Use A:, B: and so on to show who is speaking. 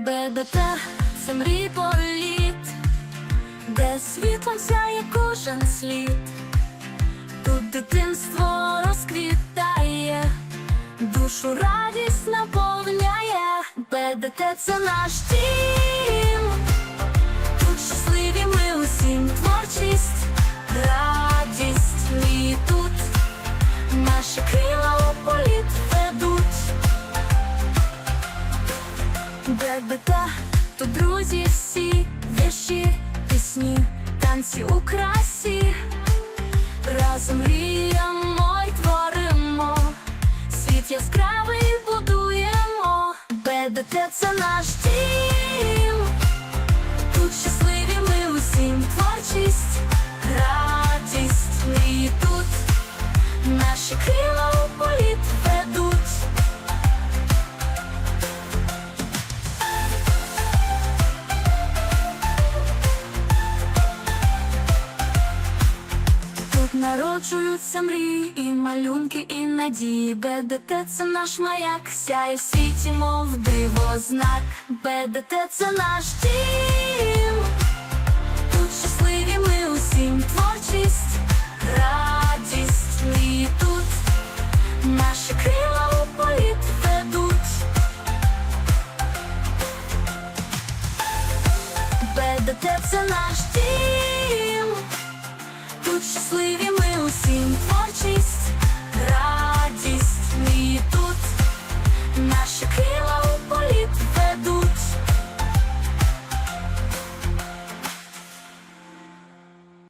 A: БДТ це мрій політ, де світлом сяє кожен слід. Тут дитинство розквітає, душу радість наповняє. БДТ це наш дім. БДТ, тут друзі всі, вірші, пісні, танці у красі. Разом мріємо й творимо, світ яскравий будуємо. БДТ це наш дім. Тут щасливі ми Тут народжуються мрії, і малюнки, і надії. БДТ це наш маяк, сяє в світі, мов диво знак. БДТ це наш дім. Тут щасливі ми усім творчість, радість мрії тут. Наші крила у політ ведуть. БДТ це наш дім. Тут щасливі ми усім творчість,